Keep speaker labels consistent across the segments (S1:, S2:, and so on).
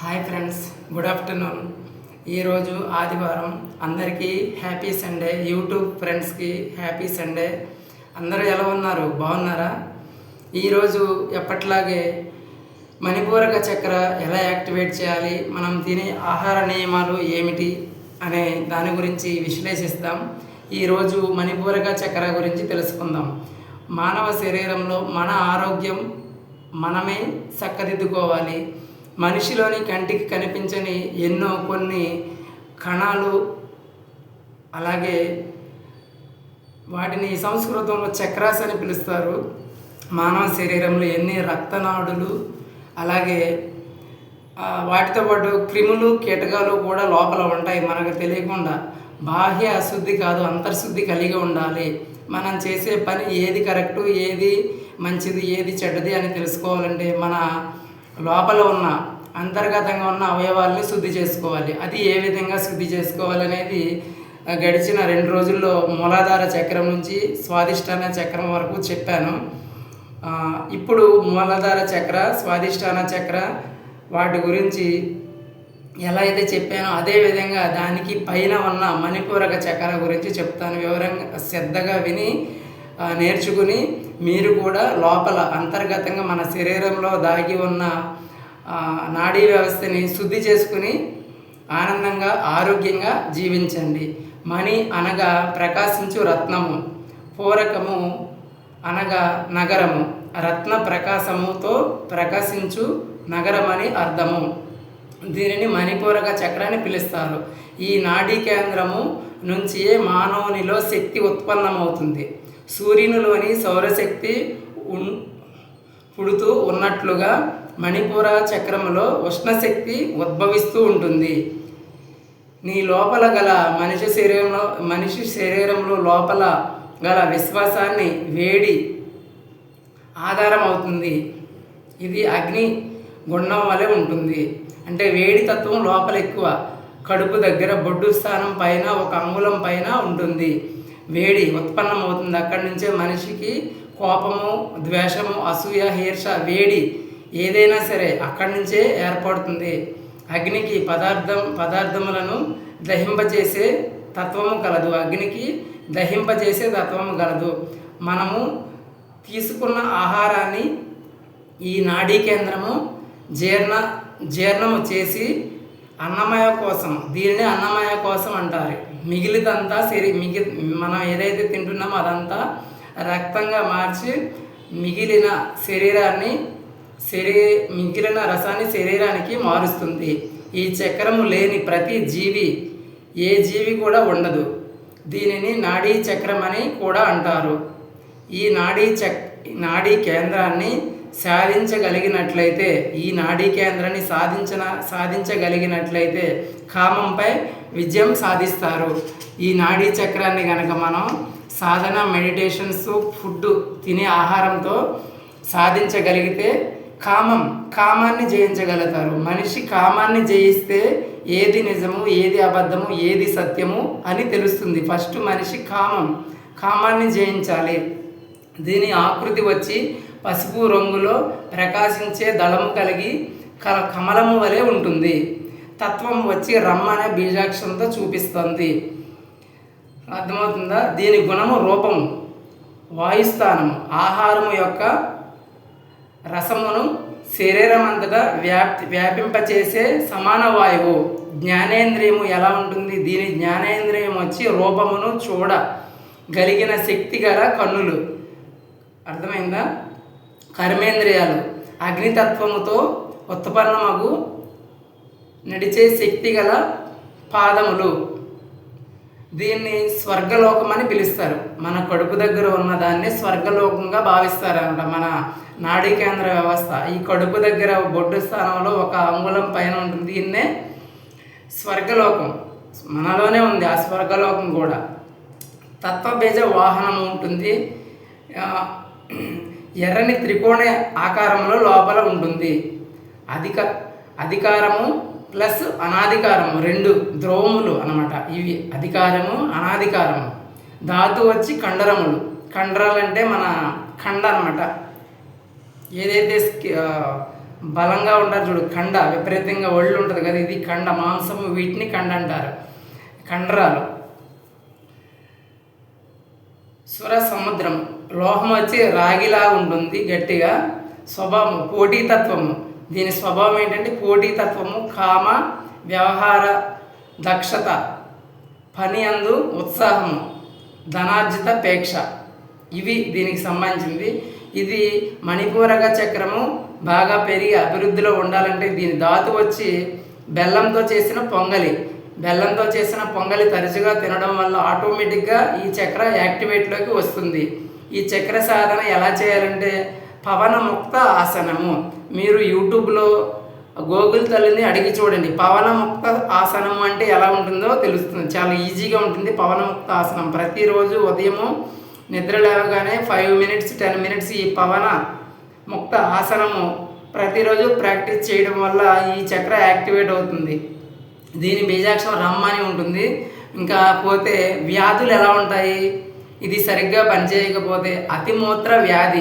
S1: Hi friends good afternoon. ఈరోజు ఆదివారం అందరికీ హ్యాపీ సండే యూట్యూబ్ ఫ్రెండ్స్కి హ్యాపీ సండే. అందరూ ఎలా ఉన్నారు? బాగున్నారా? ఈరోజు ఎప్పట్లాగే మణిపూరక చక్ర ఎలా యాక్టివేట్ చేయాలి మనం తినే ఆహార నియమాలు ఏమిటి అనే దాని గురించి విశ్లేషిస్తాం. ఈరోజు మణిపూరక చక్ర గురించి తెలుసుకుందాం. మానవ శరీరంలో మన ఆరోగ్యం మనమే చక్కదిద్దుకోవాలి. మనిషిలోని కంటికి కనిపించని ఎన్నో కొన్ని కణాలు అలాగే వాటిని సంస్కృతంలో చక్రాస్ అని పిలుస్తారు. మానవ శరీరంలో ఎన్ని రక్తనాడులు అలాగే వాటితో పాటు క్రిములు కీటకాలు కూడా లోపల ఉంటాయి మనకు తెలియకుండా. బాహ్య అశుద్ధి కాదు అంతర్శుద్ధి కలిగి ఉండాలి. మనం చేసే పని ఏది కరెక్టు ఏది మంచిది ఏది చెడ్డది అని తెలుసుకోవాలంటే మన లోపల ఉన్న అంతర్గతంగా ఉన్న అవయవాల్ని శుద్ధి చేసుకోవాలి. అది ఏ విధంగా శుద్ధి చేసుకోవాలనేది అనేది గడిచిన రెండు రోజుల్లో మూలాధార చక్రం నుంచి స్వాదిష్టాన చక్రం వరకు చెప్పాను. ఇప్పుడు మూలాధార చక్ర స్వాదిష్టాన చక్ర వాటి గురించి ఎలా అయితే చెప్పానో అదే విధంగా దానికి పైన ఉన్న మణిపూరక చక్ర గురించి చెప్తాను. వివరంగా శ్రద్ధగా విని నేర్చుకుని మీరు కూడా లోపల అంతర్గతంగా మన శరీరంలో దాగి ఉన్న నాడీ వ్యవస్థని శుద్ధి చేసుకుని ఆనందంగా ఆరోగ్యంగా జీవించండి. మణి అనగా ప్రకాశించు రత్నము పూరకము అనగా నగరము. రత్న ప్రకాశముతో ప్రకాశించు నగరం అని అర్థము. దీనిని మణిపూరక చక్రాన్ని పిలుస్తారు. ఈ నాడీ కేంద్రము నుంచి మానవునిలో శక్తి ఉత్పన్నమవుతుంది. సూర్యునిలోని సౌరశక్తి పుడుతూ ఉన్నట్లుగా మణిపూర చక్రములో ఉష్ణశక్తి ఉద్భవిస్తూ ఉంటుంది. నీ లోపల గల మనిషి శరీరంలో మనిషి శరీరంలో లోపల గల విశ్వాసాన్ని వేడి ఆధారం అవుతుంది ఇది అగ్ని గుండం వలె ఉంటుంది. అంటే వేడి తత్వం లోపల ఎక్కువ. కడుపు దగ్గర బొడ్డు స్థానం పైన ఒక అంగుళం పైన ఉంటుంది. వేడి ఉత్పన్నం అవుతుంది అక్కడి నుంచే మనిషికి కోపము ద్వేషము అసూయ హీర్ష వేడి ఏదైనా సరే అక్కడి నుంచే ఏర్పడుతుంది. అగ్నికి పదార్థం పదార్థములను దహింపజేసే తత్వము కలదు. అగ్నికి దహింపజేసే తత్వము కలదు. మనము తీసుకున్న ఆహారాన్ని ఈ నాడీ కేంద్రము జీర్ణ జీర్ణము చేసి అన్నమయ కోసం దీనిని అన్నమయ కోసం అంటారు. మిగిలిదంతా శరీ మిగి మనం ఏదైతే తింటున్నామో అదంతా రక్తంగా మార్చి మిగిలిన శరీరాన్ని శరీ మిగిలిన రసాన్ని శరీరానికి మారుస్తుంది. ఈ చక్రము లేని ప్రతి జీవి ఏ జీవి కూడా ఉండదు. దీనిని నాడీ చక్రం అని కూడా అంటారు. ఈ నాడీ చక్ నాడీ కేంద్రాన్ని సాధించగలిగినట్లయితే ఈ నాడీ కేంద్రాన్ని సాధించిన సాధించగలిగినట్లయితే కామంపై విజయం సాధిస్తారు. ఈ నాడీ చక్రాన్ని కనుక మనం సాధన మెడిటేషన్స్ ఫుడ్ తినే ఆహారంతో సాధించగలిగితే కామం కామాన్ని జయించగలుగుతారు. మనిషి కామాన్ని జయిస్తే ఏది నిజము ఏది అబద్ధము ఏది సత్యము అని తెలుస్తుంది. ఫస్ట్ మనిషి కామం కామాన్ని జయించాలి. దీని ఆకృతి వచ్చి పసుపు రంగులో ప్రకాశించే దళము కలిగి కల కమలము వలె ఉంటుంది. తత్వం వచ్చి రమ్మనే బీజాక్షరంతో చూపిస్తుంది. అర్థమవుతుందా? దీని గుణము రూపము వాయుస్థానము ఆహారము యొక్క రసమును శరీరం అంతటా వ్యాప్తి వ్యాపింపచేసే సమాన వాయువు. జ్ఞానేంద్రియము ఎలా ఉంటుంది? దీని జ్ఞానేంద్రియం వచ్చి రూపమును చూడ గలిగిన శక్తి గల కన్నులు. అర్థమైందా? కర్మేంద్రియాలు. అగ్నితత్వముతో ఉత్పన్నమగు నడిచే శక్తి గల పాదములు. దీన్ని స్వర్గలోకం అని పిలుస్తారు. మన కడుపు దగ్గర ఉన్న దాన్ని స్వర్గలోకంగా భావిస్తారన్నమాట మన నాడీ కేంద్ర వ్యవస్థ. ఈ కడుపు దగ్గర బొడ్డు స్థానంలో ఒక అంగుళం పైన ఉంటుంది. దీన్నే స్వర్గలోకం. మనలోనే ఉంది ఆ స్వర్గలోకం కూడా. తత్వబీజ వాహనం ఉంటుంది. ఎర్రని త్రికోణ ఆకారంలో లోపల ఉంటుంది. అధిక అధికారము ప్లస్ అనాధికారము రెండు ద్రోములు అనమాట ఇవి అధికారము అనాధికారము. ధాతు వచ్చి కండరములు. కండరాలు అంటే మన కండ అనమాట ఏదైతే బలంగా ఉంటారు చూడు కండ విపరీతంగా ఒళ్ళు ఉంటుంది కదా ఇది కండ మాంసము వీటిని కండ అంటారు. కండరాలు. సుర సముద్రం లోహం వచ్చి రాగిలా ఉంటుంది గట్టిగా. స్వభావం పోటీతత్వము. దీని స్వభావం ఏంటంటే పోటీతత్వము కామ వ్యవహార దక్షత పని అందు ఉత్సాహము ధనార్జిత పేక్ష. ఇవి దీనికి సంబంధించింది ఇది మణిపూరక చక్రము బాగా పెరిగి అభివృద్ధిలో ఉండాలంటే దీని ధాతు వచ్చి బెల్లంతో చేసిన పొంగలి. బెల్లంతో చేసిన పొంగలి తరచుగా తినడం వల్ల ఆటోమేటిక్గా ఈ చక్ర యాక్టివేట్లోకి వస్తుంది. ఈ చక్ర సాధన ఎలా చేయాలంటే పవనముక్త ఆసనము. మీరు యూట్యూబ్లో గూగుల్ తల్లిని అడిగి చూడండి. పవనముక్త ఆసనం అంటే ఎలా ఉంటుందో తెలుస్తుంది. చాలా ఈజీగా ఉంటుంది పవనముక్త ఆసనం. ప్రతిరోజు ఉదయము నిద్ర లేవగానే ఫైవ్ మినిట్స్ టెన్ మినిట్స్ ఈ పవన ముక్త ఆసనము ప్రతిరోజు ప్రాక్టీస్ చేయడం వల్ల ఈ చక్ర యాక్టివేట్ అవుతుంది. దీని బీజాక్షరం రమ్మని ఉంటుంది. ఇంకా పోతే వ్యాధులు ఎలా ఉంటాయి? ఇది సరిగ్గా పనిచేయకపోతే అతిమూత్ర వ్యాధి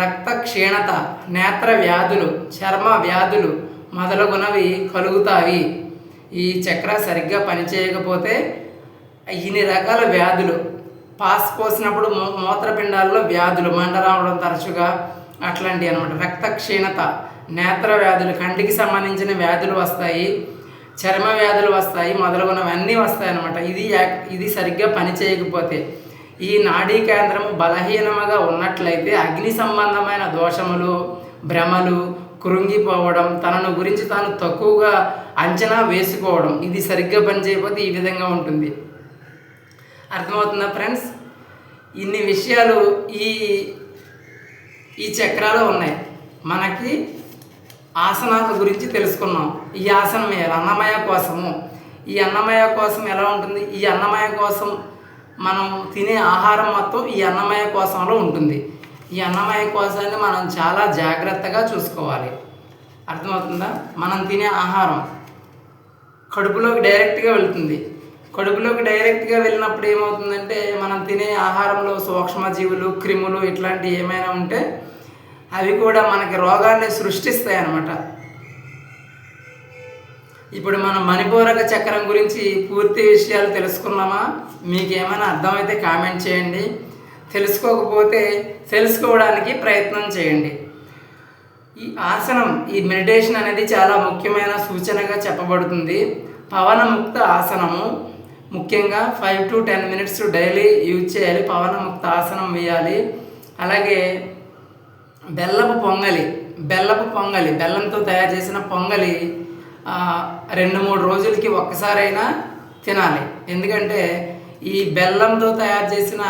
S1: రక్త క్షీణత నేత్ర వ్యాధులు చర్మ వ్యాధులు మొదలగునవి కలుగుతాయి. ఈ చక్ర సరిగ్గా పనిచేయకపోతే ఇన్ని రకాల వ్యాధులు. పాస్ పోసినప్పుడు మూ- మూత్రపిండాల్లో వ్యాధులు మంట రావడం తరచుగా అట్లాంటివి అనమాట రక్త క్షీణత నేత్ర వ్యాధులు కంటికి సంబంధించిన వ్యాధులు వస్తాయి చర్మ వ్యాధులు వస్తాయి మొదలగునవి అన్నీ వస్తాయి అనమాట ఇది ఇది సరిగ్గా పని చేయకపోతే ఈ నాడీ కేంద్రము బలహీనముగా ఉన్నట్లయితే అగ్ని సంబంధమైన దోషములు భ్రమలు కృంగిపోవడం తనను గురించి తాను తక్కువగా అంచనా వేసుకోవడం ఇది సరిగ్గా పనిచేయకపోతే ఈ విధంగా ఉంటుంది. అర్థమవుతుందా ఫ్రెండ్స్? ఇన్ని విషయాలు ఈ ఈ చక్రాలు ఉన్నాయి. మనకి ఆసనాల గురించి తెలుసుకున్నాం. ఈ ఆసనం వేయాలి అన్నమయ కోసము. ఈ అన్నమయ కోసం ఎలా ఉంటుంది? ఈ అన్నమయ కోసం మనం తినే ఆహారం మొత్తం ఈ అన్నమయ కోసంలో ఉంటుంది. ఈ అన్నమయ కోసాన్ని మనం చాలా జాగ్రత్తగా చూసుకోవాలి. అర్థమవుతుందా? మనం తినే ఆహారం కడుపులోకి డైరెక్ట్గా వెళ్తుంది. కడుపులోకి డైరెక్ట్గా వెళ్ళినప్పుడు ఏమవుతుందంటే మనం తినే ఆహారంలో సూక్ష్మజీవులు క్రిములు ఇట్లాంటివి ఏమైనా ఉంటే అవి కూడా మనకి రోగాన్ని సృష్టిస్తాయి అన్నమాట ఇప్పుడు మనం మణిపూరక చక్రం గురించి పూర్తి విషయాలు తెలుసుకున్నామా? మీకు ఏమైనా అర్థమైతే కామెంట్ చేయండి. తెలుసుకోకపోతే తెలుసుకోవడానికి ప్రయత్నం చేయండి. ఈ ఆసనం ఈ మెడిటేషన్ అనేది చాలా ముఖ్యమైన సూచనగా చెప్పబడుతుంది. పవనముక్త ఆసనము. ముఖ్యంగా five to ten minutes daily use చేయాలి. పవనముక్త ఆసనం వేయాలి. అలాగే బెల్లపు పొంగలి బెల్లపు పొంగలి బెల్లంతో తయారు చేసిన పొంగలి రెండు మూడు రోజులకి ఒక్కసారైనా తినాలి. ఎందుకంటే ఈ బెల్లంతో తయారు చేసిన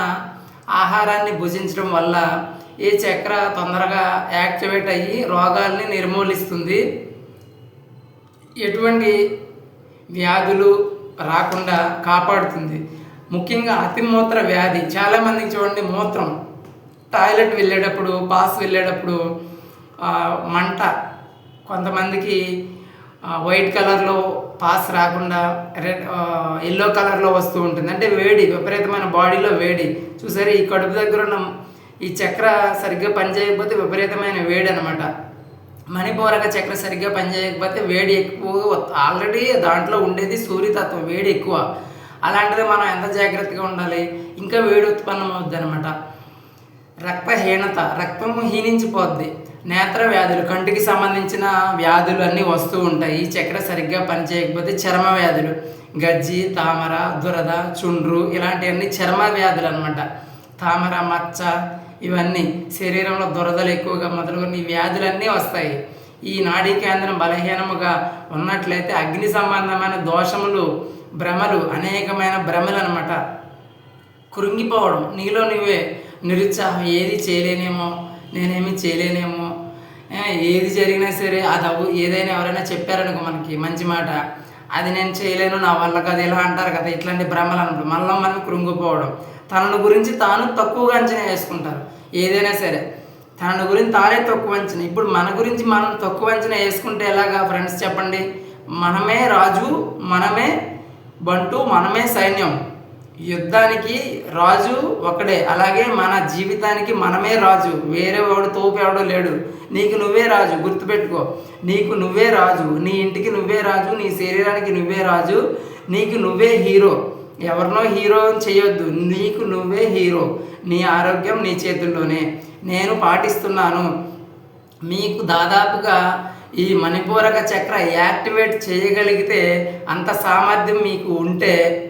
S1: ఆహారాన్ని భుజించడం వల్ల ఈ చక్ర తొందరగా యాక్టివేట్ అయ్యి రోగాల్ని నిర్మూలిస్తుంది. ఎటువంటి వ్యాధులు రాకుండా కాపాడుతుంది. ముఖ్యంగా అతిమూత్ర వ్యాధి. చాలామందికి చూడండి మూత్రం. టాయిలెట్ వెళ్ళేటప్పుడు పాస్ వెళ్ళేటప్పుడు మంట. కొంతమందికి వైట్ కలర్లో పాస్ రాకుండా రెడ్ ఎల్లో కలర్లో వస్తూ ఉంటుంది. అంటే వేడి విపరీతమైన బాడీలో వేడి. చూసారు ఈ కడుపు దగ్గర ఉన్న ఈ చక్ర సరిగ్గా పనిచేయకపోతే విపరీతమైన వేడి అనమాట మణిపూరక చక్ర సరిగ్గా పనిచేయకపోతే వేడి ఎక్కువ ఆల్రెడీ దాంట్లో ఉండేది సూర్యతత్వం వేడి ఎక్కువ. అలాంటిది మనం ఎంత జాగ్రత్తగా ఉండాలి? ఇంకా వేడి ఉత్పన్నం అవుద్ది అనమాట రక్తహీనత రక్తము హీనించిపోద్ది. నేత్ర వ్యాధులు కంటికి సంబంధించిన వ్యాధులు అన్నీ వస్తూ ఉంటాయి. ఈ చక్ర సరిగ్గా పనిచేయకపోతే చర్మ వ్యాధులు. గజ్జి తామర దురద చుండ్రు ఇలాంటివన్నీ చర్మ వ్యాధులు అనమాట తామర మచ్చ ఇవన్నీ శరీరంలో దురదలు ఎక్కువగా మొదలుకొని ఈ వ్యాధులన్నీ వస్తాయి. ఈ నాడీ కేంద్రం బలహీనముగా ఉన్నట్లయితే అగ్ని సంబంధమైన దోషములు భ్రమలు అనేకమైన భ్రమలు అనమాట కృంగిపోవడం నీలో నువ్వే నిరుత్సాహం ఏది చేయలేనేమో నేనేమి చేయలేనేమో. ఏది జరిగినా సరే అది అవ్వు ఏదైనా ఎవరైనా చెప్పారనుకో మనకి మంచి మాట. అది నేను చేయలేను నా వల్ల కదా ఇలా అంటారు కదా ఇట్లాంటి భ్రమలు అన్నప్పుడు మళ్ళీ మనం కృంగిపోవడం. తనను గురించి తాను తక్కువగా అంచనా వేసుకుంటారు. ఏదైనా సరే తనను గురించి తానే తక్కువ అంచనా. ఇప్పుడు మన గురించి మనం తక్కువ అంచనా వేసుకుంటే ఎలాగా ఫ్రెండ్స్ చెప్పండి? మనమే రాజు మనమే బంటు మనమే సైన్యం. యుద్ధానికి రాజు ఒకడే. అలాగే మన జీవితానికి మనమే రాజు. వేరే వాడు తోపెవడో లేడు. నీకు నువ్వే రాజు. గుర్తుపెట్టుకో. నీకు నువ్వే రాజు. నీ ఇంటికి నువ్వే రాజు. నీ శరీరానికి నువ్వే రాజు. నీకు నువ్వే హీరో. ఎవరినో హీరో చేయొద్దు. నీకు నువ్వే హీరో. నీ ఆరోగ్యం నీ చేతుల్లోనే. నేను పాటిస్తున్నాను. మీకు దాదాపుగా ఈ మణిపూరక చక్ర యాక్టివేట్ చేయగలిగితే అంత సామర్థ్యం మీకు ఉంటే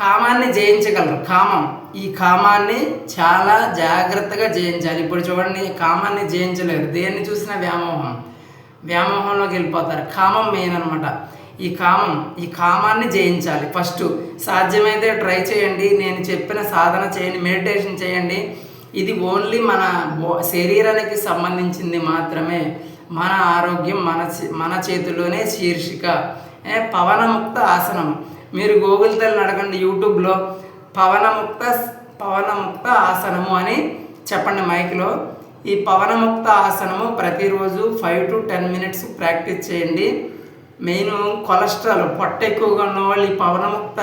S1: కామాన్ని జయించగలరు. కామం. ఈ కామాన్ని చాలా జాగ్రత్తగా జయించాలి. ఇప్పుడు చూడండి కామాన్ని జయించలేరు దేన్ని చూసినా వ్యామోహం. వ్యామోహంలోకి వెళ్ళిపోతారు. కామం మెయిన్ అనమాట ఈ కామం ఈ కామాన్ని జయించాలి. ఫస్ట్ సాధ్యమైతే ట్రై చేయండి. నేను చెప్పిన సాధన చేయండి. మెడిటేషన్ చేయండి. ఇది ఓన్లీ మన శరీరానికి సంబంధించింది మాత్రమే. మన ఆరోగ్యం మన చే- మన చేతిలోనే శీర్షిక. పవనముక్త ఆసనం. మీరు గూగుల్ తల్లిని అడగండి యూట్యూబ్లో పవనముక్త పవనముక్త ఆసనము అని చెప్పండి మైక్లో. ఈ పవనముక్త ఆసనము ప్రతిరోజు five to ten minutes practice చేయండి. మెయిన్ కొలెస్ట్రాల్ పొట్ట ఎక్కువగా ఉన్న వాళ్ళు ఈ పవనముక్త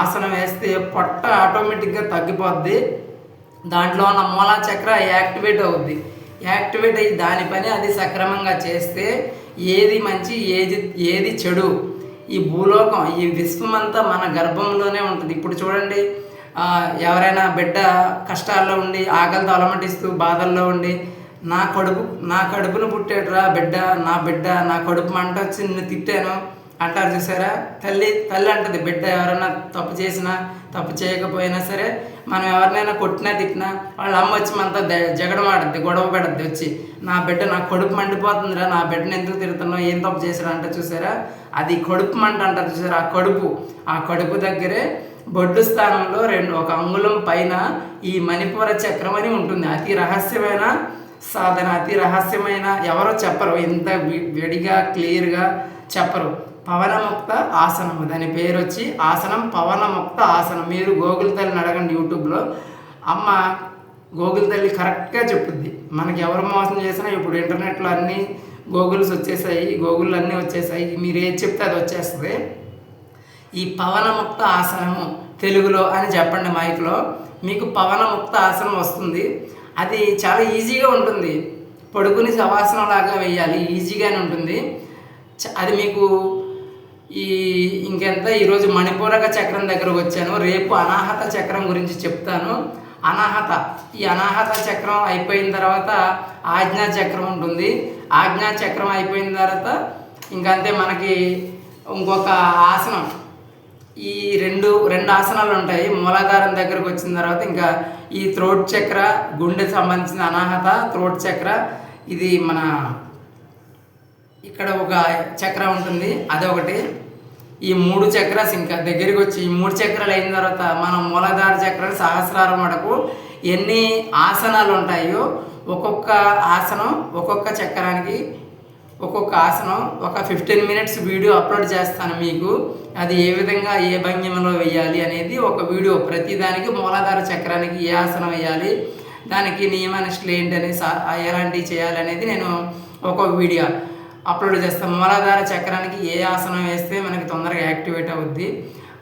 S1: ఆసనం వేస్తే పొట్ట ఆటోమేటిక్గా తగ్గిపోద్ది. దాంట్లో ఉన్న మూలా చక్ర యాక్టివేట్ అవుద్ది. యాక్టివేట్ అయ్యి దాని పని అది సక్రమంగా చేస్తే ఏది మంచి ఏది ఏది చెడు ఈ భూలోకం ఈ విశ్వం అంతా మన గర్భంలోనే ఉంటుంది. ఇప్పుడు చూడండి ఎవరైనా బిడ్డ కష్టాల్లో ఉండి ఆకలితో అలమటిస్తూ బాధల్లో ఉండి నా కడుపు నా కడుపును పుట్టేట్రా బిడ్డ నా బిడ్డ నా కడుపు మంట వచ్చి నిన్ను తిట్టాను. అంటారు చూసారా? తల్లి తల్లి అంటది బిడ్డ ఎవరైనా తప్పు చేసినా తప్పు చేయకపోయినా సరే మనం ఎవరినైనా కొట్టినా తిట్టినా వాళ్ళ అమ్మ వచ్చి మనతో జగడం ఆడుద్ది గొడవ పెడద్ది వచ్చి నా బిడ్డ నా కడుపు మండిపోతుందిరా నా బిడ్డను ఎందుకు తిడుతున్నావు ఏం తప్పు చేసిరా అంటే చూసారా? అది కడుపు మంట అంటారు చూసారా? ఆ కడుపు ఆ కడుపు దగ్గరే బొడ్డు స్థానంలో రెండు ఒక అంగుళం పైన ఈ మణిపూర చక్రం అని ఉంటుంది. అతి రహస్యమైన సాధన అతి రహస్యమైన ఎవరో చెప్పరు. ఇంత విడిగా క్లియర్గా చెప్పరు. పవనముక్త ఆసనము దాని పేరు వచ్చి ఆసనం పవనముక్త ఆసనం. మీరు గోగుల్ తల్లిని అడగండి యూట్యూబ్లో. అమ్మ గోగుల్ తల్లి కరెక్ట్గా చెప్పుద్ది. మనకి ఎవరు మోసం చేసినా ఇప్పుడు ఇంటర్నెట్లో అన్నీ గోగుల్స్ వచ్చేసాయి గోగుల్ అన్నీ వచ్చేసాయి. మీరు ఏది చెప్తే అది వచ్చేస్తుంది. ఈ పవనముక్త ఆసనము తెలుగులో అని చెప్పండి మైక్లో. మీకు పవనముక్త ఆసనం వస్తుంది. అది చాలా ఈజీగా ఉంటుంది. పడుకుని శవాసనం లాగా వేయాలి. ఈజీగానే ఉంటుంది. అది మీకు ఈ ఇంకెంత ఈరోజు మణిపూరక చక్రం దగ్గరకు వచ్చాను. రేపు అనాహత చక్రం గురించి చెప్తాను. అనాహత ఈ అనాహత చక్రం అయిపోయిన తర్వాత ఆజ్ఞా చక్రం ఉంటుంది. ఆజ్ఞా చక్రం అయిపోయిన తర్వాత ఇంకంతే మనకి ఇంకొక ఆసనం. ఈ రెండు రెండు ఆసనాలు ఉంటాయి. మూలాధారం దగ్గరకు వచ్చిన తర్వాత ఇంకా ఈ త్రోట్ చక్ర గుండె సంబంధించిన అనాహత త్రోట్ చక్ర ఇది మన ఇక్కడ ఒక చక్ర ఉంటుంది అదొకటి. ఈ మూడు చక్రాస్ ఇంకా దగ్గరికి వచ్చి ఈ మూడు చక్రాలు అయిన తర్వాత మనం మూలాధార చక్రాలు సహస్రారం వరకు ఎన్ని ఆసనాలు ఉంటాయో ఒక్కొక్క ఆసనం ఒక్కొక్క చక్రానికి ఒక్కొక్క ఆసనం ఒక ఫిఫ్టీన్ మినిట్స్ వీడియో అప్లోడ్ చేస్తాను మీకు. అది ఏ విధంగా ఏ భంగిమలో వేయాలి అనేది ఒక వీడియో. ప్రతిదానికి మూలాధార చక్రానికి ఏ ఆసనం వేయాలి దానికి నియమనిష్టలు ఏంటని సా- ఎలాంటివి చేయాలి అనేది నేను ఒక వీడియో. అప్లోడ్ చేస్తాం. మూలాధార చక్రానికి ఏ ఆసనం వేస్తే మనకి తొందరగా యాక్టివేట్ అవుద్ది.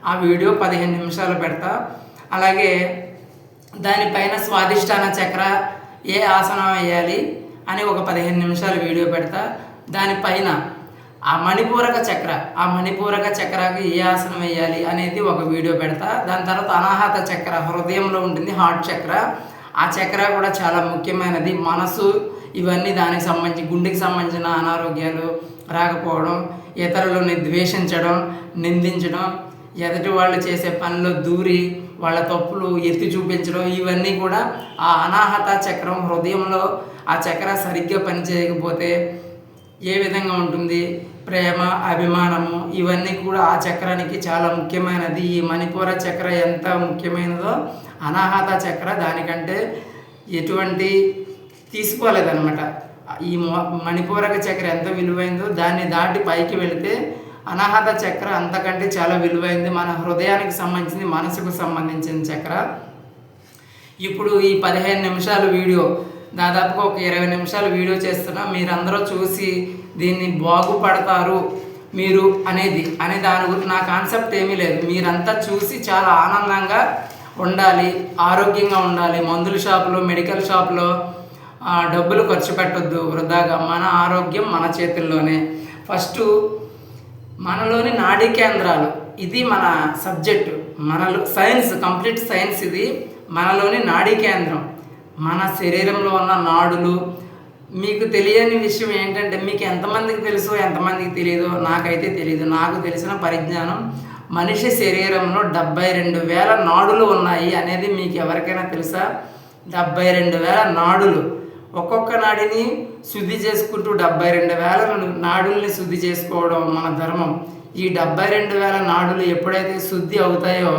S1: ఆ వీడియో పదిహేను నిమిషాలు పెడతా. అలాగే దానిపైన స్వాదిష్టాన చక్ర ఏ ఆసనం వేయాలి అని ఒక పదిహేను నిమిషాలు వీడియో పెడతా. దానిపైన ఆ మణిపూరక చక్ర ఆ మణిపూరక చక్రకి ఏ ఆసనం వేయాలి అనేది ఒక వీడియో పెడతా. దాని తర్వాత అనాహత చక్ర హృదయంలో ఉంటుంది హార్ట్ చక్ర. ఆ చక్ర కూడా చాలా ముఖ్యమైనది. మనసు ఇవన్నీ దానికి సంబంధించి గుండెకి సంబంధించిన అనారోగ్యాలు రాకపోవడం ఇతరులని ద్వేషించడం నిందించడం ఎదుటి వాళ్ళు చేసే పనిలో దూరి వాళ్ళ తప్పులు ఎత్తి చూపించడం ఇవన్నీ కూడా ఆ అనాహత చక్రం హృదయంలో ఆ చక్ర సరిగ్గా పనిచేయకపోతే ఏ విధంగా ఉంటుంది? ప్రేమ అభిమానము ఇవన్నీ కూడా ఆ చక్రానికి చాలా ముఖ్యమైనది. ఈ మణిపూర చక్ర ఎంత ముఖ్యమైనదో అనాహత చక్ర దానికంటే ఎటువంటి తీసుకోలేదనమాట ఈ మణిపూరక చక్ర ఎంత విలువైందో దాన్ని దాటి పైకి వెళితే అనాహత చక్ర అంతకంటే చాలా విలువైంది. మన హృదయానికి సంబంధించింది మనసుకు సంబంధించిన చక్ర. ఇప్పుడు ఈ పదిహేను నిమిషాల వీడియో దాదాపుగా ఒక ఇరవై నిమిషాలు వీడియో చేస్తున్నా. మీరందరూ చూసి దీన్ని బాగుపడతారు మీరు అనేది అనే దాని గురించి నా కాన్సెప్ట్ ఏమీ లేదు. మీరంతా చూసి చాలా ఆనందంగా ఉండాలి ఆరోగ్యంగా ఉండాలి. మందుల షాపులో మెడికల్ షాపులో డబ్బులు ఖర్చు పెట్టొద్దు వృధాగా. మన ఆరోగ్యం మన చేతుల్లోనే. ఫస్ట్ మనలోని నాడీ కేంద్రాలు. ఇది మన సబ్జెక్టు. మనలో సైన్స్ కంప్లీట్ సైన్స్ ఇది మనలోని నాడీ కేంద్రం. మన శరీరంలో ఉన్న నాడులు. మీకు తెలియని విషయం ఏంటంటే మీకు ఎంతమందికి తెలుసో ఎంతమందికి తెలియదో నాకైతే తెలియదు నాకు తెలిసిన పరిజ్ఞానం మనిషి శరీరంలో డెబ్బై రెండు వేల నాడులు ఉన్నాయి అనేది మీకు ఎవరికైనా తెలుసా? డెబ్బై రెండు వేల నాడులు. ఒక్కొక్క నాడిని శుద్ధి చేసుకుంటూ డెబ్బై రెండు వేల నాడుల్ని శుద్ధి చేసుకోవడం మన ధర్మం. ఈ డెబ్బై రెండు వేల నాడులు ఎప్పుడైతే శుద్ధి అవుతాయో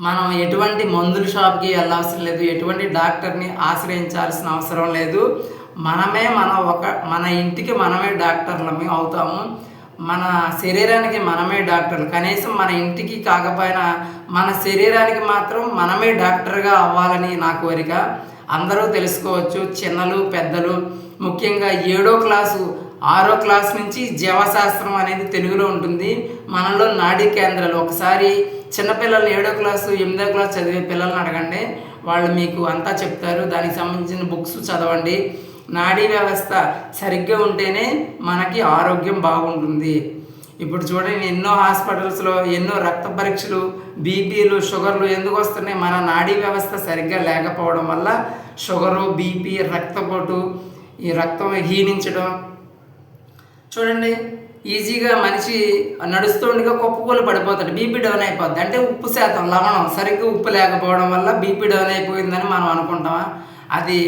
S1: మనం ఎటువంటి మందుల షాప్కి వెళ్ళవసరం లేదు ఎటువంటి డాక్టర్ని ఆశ్రయించాల్సిన అవసరం లేదు. మనమే మన ఒక మన ఇంటికి మనమే డాక్టర్లమే అవుతాము. మన శరీరానికి మనమే డాక్టర్లు. కనీసం మన ఇంటికి కాకపోయినా మన శరీరానికి మాత్రం మనమే డాక్టర్గా అవ్వాలని నా కోరిక. అందరూ తెలుసుకోవచ్చు. చిన్నలు పెద్దలు ముఖ్యంగా ఏడో క్లాసు ఆరో క్లాస్ నుంచి జీవశాస్త్రం అనేది తెలుగులో ఉంటుంది. మనలో నాడీ కేంద్రాలు. ఒకసారి చిన్నపిల్లలు ఏడో క్లాసు ఎనిమిదో క్లాస్ చదివే పిల్లల్ని అడగండి. వాళ్ళు మీకు అంతా చెప్తారు. దానికి సంబంధించిన బుక్స్ చదవండి. నాడీ వ్యవస్థ సరిగ్గా ఉంటేనే మనకి ఆరోగ్యం బాగుంటుంది. ఇప్పుడు చూడండి ఎన్నో హాస్పిటల్స్లో ఎన్నో రక్త పరీక్షలు బీపీలు షుగర్లు ఎందుకు వస్తున్నాయి? మన నాడీ వ్యవస్థ సరిగ్గా లేకపోవడం వల్ల షుగరు బీపీ రక్తపోటు ఈ రక్తం హీనించడం. చూడండి ఈజీగా మనిషి నడుస్తుండగా కుప్పకూలు పడిపోతాడు బీపీ డౌన్ అయిపోద్ది. అంటే ఉప్పు శాతం లవణం సరిగ్గా ఉప్పు లేకపోవడం వల్ల బీపీ డౌన్ అయిపోయిందని మనం అనుకుంటామా? అది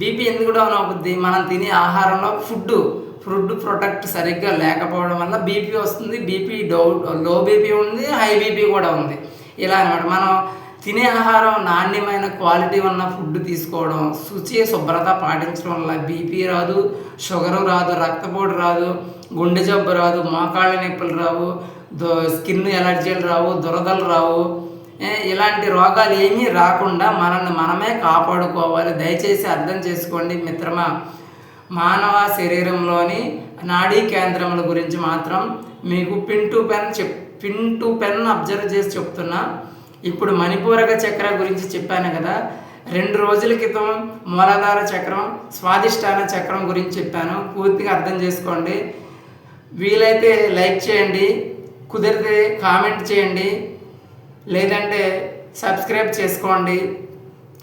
S1: బీపీ ఎందుకు డౌన్ అవుతుంది మనం తినే ఆహారంలో ఫుడ్ ఫుడ్ ప్రొడక్ట్ సరిగ్గా లేకపోవడం వల్ల బీపీ వస్తుంది బీపీ డౌ లో బీపీ ఉంది హై బీపీ కూడా ఉంది. ఇలా అనమాట మనం తినే ఆహారం నాణ్యమైన క్వాలిటీ ఉన్న ఫుడ్ తీసుకోవడం శుచి శుభ్రత పాటించడం వల్ల బీపీ రాదు షుగరు రాదు రక్తపోటు రాదు గుండె జబ్బు రాదు మోకాళ్ళ నొప్పులు రావు దో స్కిన్ ఎలర్జీలు రావు దురదలు రావు. ఇలాంటి రోగాలు ఏమీ రాకుండా మనల్ని మనమే కాపాడుకోవాలి. దయచేసి అర్థం చేసుకోండి మిత్రమా. మానవ శరీరంలోని నాడీ కేంద్రముల గురించి మాత్రం మీకు పిన్ టు పెన్ చెప్ పిన్ టు పెన్ అబ్జర్వ్ చేసి చెప్తున్నా. ఇప్పుడు మణిపూరక చక్ర గురించి చెప్పాను కదా. రెండు రోజుల క్రితం మూలాధార చక్రం స్వాదిష్టాన చక్రం గురించి చెప్పాను. పూర్తిగా అర్థం చేసుకోండి. వీలైతే లైక్ చేయండి. కుదిరితే కామెంట్ చేయండి. లేదంటే సబ్స్క్రైబ్ చేసుకోండి.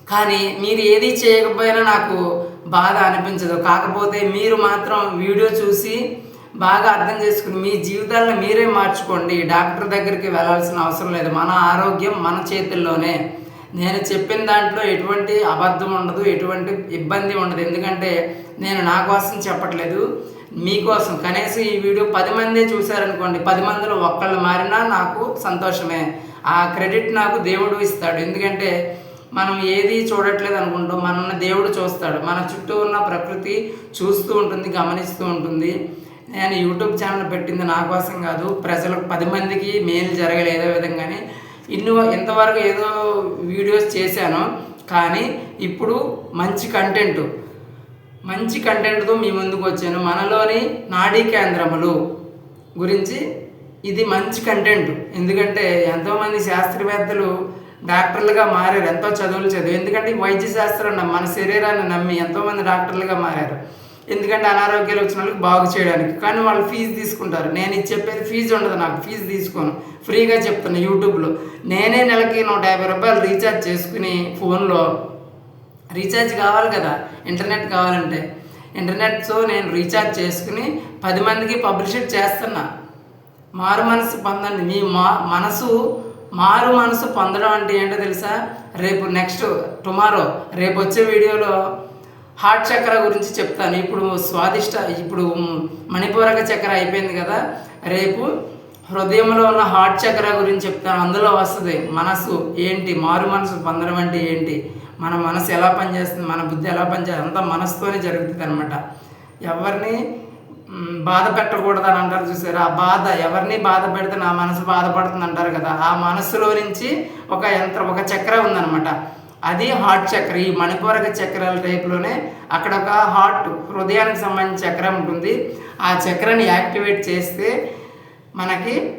S1: కానీ మీరు ఏది చేయకపోయినా నాకు బాధ అనిపించదు. కాకపోతే మీరు మాత్రం వీడియో చూసి బాగా అర్థం చేసుకుని మీ జీవితాలను మీరే మార్చుకోండి. డాక్టర్ దగ్గరికి వెళ్ళాల్సిన అవసరం లేదు. మన ఆరోగ్యం మన చేతుల్లోనే. నేను చెప్పిన దాంట్లో ఎటువంటి అబద్ధం ఉండదు ఎటువంటి ఇబ్బంది ఉండదు. ఎందుకంటే నేను నా కోసం చెప్పట్లేదు మీకోసం కనీసం ఈ వీడియో పది మందే చూశారనుకోండి పది మందిలో ఒక్కళ్ళు మారినా నాకు సంతోషమే. ఆ క్రెడిట్ నాకు దేవుడు ఇస్తాడు. ఎందుకంటే మనం ఏది చూడట్లేదు అనుకుంటాం మనల్ని దేవుడు చూస్తాడు. మన చుట్టూ ఉన్న ప్రకృతి చూస్తూ ఉంటుంది గమనిస్తూ ఉంటుంది. నేను యూట్యూబ్ ఛానల్ పెట్టింది నా కోసం కాదు ప్రజలకు పది మందికి మేలు జరగలేదు ఏదో విధంగానే ఇన్ని ఇంతవరకు ఏదో వీడియోస్ చేశాను. కానీ ఇప్పుడు మంచి కంటెంట్ మంచి కంటెంట్తో మీ ముందుకు వచ్చాను. మనలోని నాడీ కేంద్రములు గురించి ఇది మంచి కంటెంట్. ఎందుకంటే ఎంతోమంది శాస్త్రవేత్తలు డాక్టర్లుగా మారారు. ఎంతో చదువులు చదివి ఎందుకంటే వైద్య శాస్త్రం నమ్మి మన శరీరాన్ని నమ్మి ఎంతోమంది డాక్టర్లుగా మారారు. ఎందుకంటే అనారోగ్యాలు వచ్చిన వాళ్ళకి బాగు చేయడానికి. కానీ వాళ్ళు ఫీజు తీసుకుంటారు. నేను ఇది చెప్పేది ఫీజు ఉండదు నాకు. ఫీజు తీసుకోను. ఫ్రీగా చెప్తాను యూట్యూబ్లో. నేనే నెలకి నూట యాభై రూపాయలు రీఛార్జ్ చేసుకుని ఫోన్లో రీఛార్జ్ కావాలి కదా? ఇంటర్నెట్ కావాలంటే. ఇంటర్నెట్తో నేను రీఛార్జ్ చేసుకుని పది మందికి పబ్లిషిట్ చేస్తున్నా. మారు మనసు పొందండి. మీ మా మనసు మారు మనసు పొందడం అంటే ఏంటో తెలుసా? రేపు నెక్స్ట్ టుమారో రేపు వచ్చే వీడియోలో హార్ట్ చక్ర గురించి చెప్తాను. ఇప్పుడు స్వాదిష్ట ఇప్పుడు మణిపూరక చక్ర అయిపోయింది కదా. రేపు హృదయంలో ఉన్న హార్ట్ చక్ర గురించి చెప్తాను. అందులో వస్తుంది మనసు ఏంటి? మారు మనసు పొందడం అంటే ఏంటి? మన మనసు ఎలా పనిచేస్తుంది? మన బుద్ధి ఎలా పనిచేస్తుంది? అంతా మనసుతోనే జరుగుతుంది అనమాట ఎవరిని బాధ పెట్టకూడదని అంటారు చూసారు? ఆ బాధ ఎవరిని బాధ పెడితే నా మనసు బాధపడుతుంది అంటారు కదా? ఆ మనసులో నుంచి ఒక యంత్రం ఒక చక్ర ఉందనమాట అది హార్ట్ చక్ర. ఈ మణిపూరక చక్రాల టైప్లోనే అక్కడ ఒక హార్ట్ హృదయానికి సంబంధించిన చక్రం ఉంటుంది. ఆ చక్రాన్ని యాక్టివేట్ చేస్తే మనకి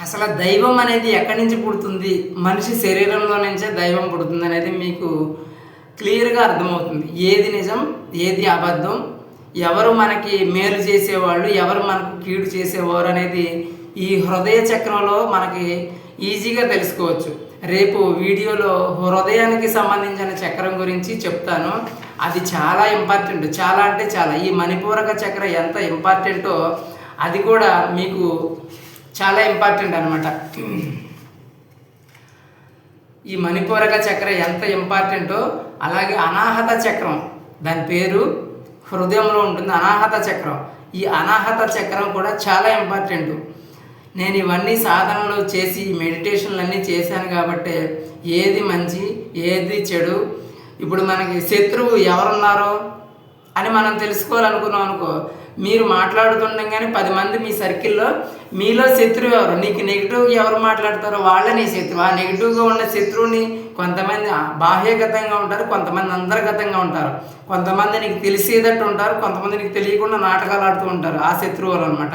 S1: అసలు దైవం అనేది ఎక్కడి నుంచి పుడుతుంది? మనిషి శరీరంలో నుంచే దైవం పుడుతుంది అనేది మీకు క్లియర్గా అర్థమవుతుంది. ఏది నిజం ఏది అబద్ధం ఎవరు మనకి మేలు చేసేవాళ్ళు ఎవరు మనకు కీడు చేసేవారు అనేది ఈ హృదయ చక్రంలో మనకి ఈజీగా తెలుసుకోవచ్చు. రేపు వీడియోలో హృదయానికి సంబంధించిన చక్రం గురించి చెప్తాను. అది చాలా ఇంపార్టెంట్ చాలా అంటే చాలా. ఈ మణిపూరక చక్రం ఎంత ఇంపార్టెంటో అది కూడా మీకు చాలా ఇంపార్టెంట్ అనమాట ఈ మణిపూరక చక్రం ఎంత ఇంపార్టెంటో అలాగే అనాహత చక్రం దాని పేరు హృదయంలో ఉంటుంది అనాహత చక్రం. ఈ అనాహత చక్రం కూడా చాలా ఇంపార్టెంట్ నేను ఇవన్నీ సాధనలు చేసి మెడిటేషన్లు అన్నీ చేశాను కాబట్టి ఏది మంచి ఏది చెడు. ఇప్పుడు మనకి శత్రువు ఎవరున్నారో అని మనం తెలుసుకోవాలనుకున్నాం అనుకో మీరు మాట్లాడుతుండగానే పది మంది మీ సర్కిల్లో మీలో శత్రువు ఎవరు? నీకు నెగిటివ్ ఎవరు మాట్లాడతారో వాళ్ళే నీ శత్రువు. ఆ నెగిటివ్గా ఉన్న శత్రువుని కొంతమంది బాహ్యగతంగా ఉంటారు కొంతమంది అంతర్గతంగా ఉంటారు. కొంతమంది నీకు తెలిసేటట్టు ఉంటారు కొంతమంది నీకు తెలియకుండా నాటకాలు ఆడుతూ ఉంటారు ఆ శత్రువులు అనమాట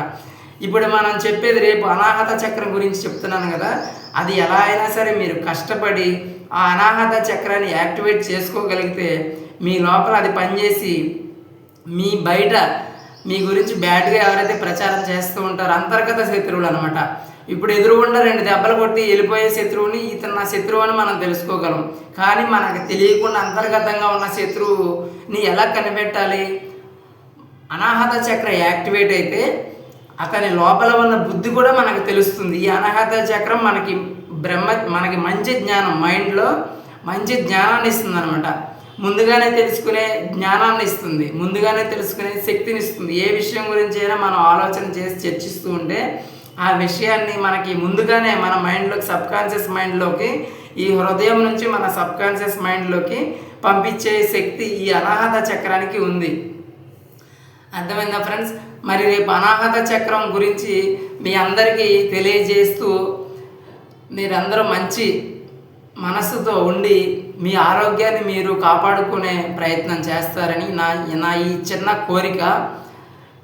S1: ఇప్పుడు మనం చెప్పేది రేపు అనాహత చక్రం గురించి చెప్తున్నాను కదా అది ఎలా అయినా సరే మీరు కష్టపడి ఆ అనాహత చక్రాన్ని యాక్టివేట్ చేసుకోగలిగితే మీ లోపల అది పనిచేసి మీ బయట మీ గురించి బ్యాడ్గా ఎవరైతే ప్రచారం చేస్తూ ఉంటారో అంతర్గత శత్రువులు అనమాట ఇప్పుడు ఎదురుగుండా రెండు దెబ్బలు కొట్టి వెళ్ళిపోయే శత్రువుని ఇతను నా శత్రువు అని మనం తెలుసుకోగలం. కానీ మనకు తెలియకుండా అంతర్గతంగా ఉన్న శత్రువుని ఎలా కనిపెట్టాలి? అనాహత చక్ర యాక్టివేట్ అయితే అతని లోపల ఉన్న బుద్ధి కూడా మనకు తెలుస్తుంది. ఈ అనాహత చక్రం మనకి బ్రహ్మ మనకి మంచి జ్ఞానం మైండ్లో మంచి జ్ఞానాన్ని ఇస్తుంది అనమాట ముందుగానే తెలుసుకునే జ్ఞానాన్ని ఇస్తుంది ముందుగానే తెలుసుకునే శక్తిని ఇస్తుంది. ఏ విషయం గురించి అయినా మనం ఆలోచన చేసి చర్చిస్తూ ఉంటే ఆ విషయాన్ని మనకి ముందుగానే మన మైండ్లోకి సబ్ కాన్షియస్ మైండ్లోకి ఈ హృదయం నుంచి మన సబ్ కాన్షియస్ మైండ్లోకి పంపించే శక్తి ఈ అనాహత చక్రానికి ఉంది. అర్థమైందా ఫ్రెండ్స్? మరి రేపు అనాహత చక్రం గురించి మీ అందరికీ తెలియజేస్తూ మీరందరూ మంచి మనసుతో ఉండి మీ ఆరోగ్యాన్ని మీరు కాపాడుకునే ప్రయత్నం చేస్తారని నా నా ఈ చిన్న కోరిక.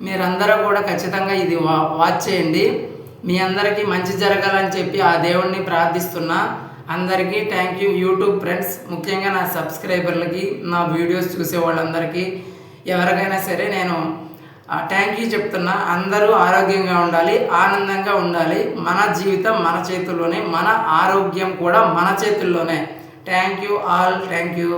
S1: మీరందరూ కూడా ఖచ్చితంగా ఇది వా వాచ్ చేయండి. మీ అందరికీ మంచి జరగాలని చెప్పి ఆ దేవుణ్ణి ప్రార్థిస్తున్నా. అందరికీ థ్యాంక్ యూ యూట్యూబ్ ఫ్రెండ్స్ ముఖ్యంగా నా సబ్స్క్రైబర్లకి నా వీడియోస్ చూసే వాళ్ళందరికీ ఎవరికైనా సరే నేను థ్యాంక్ యూ చెప్తున్నా. అందరూ ఆరోగ్యంగా ఉండాలి ఆనందంగా ఉండాలి. మన జీవితం మన చేతుల్లోనే మన ఆరోగ్యం కూడా మన చేతుల్లోనే. Thank you all thank you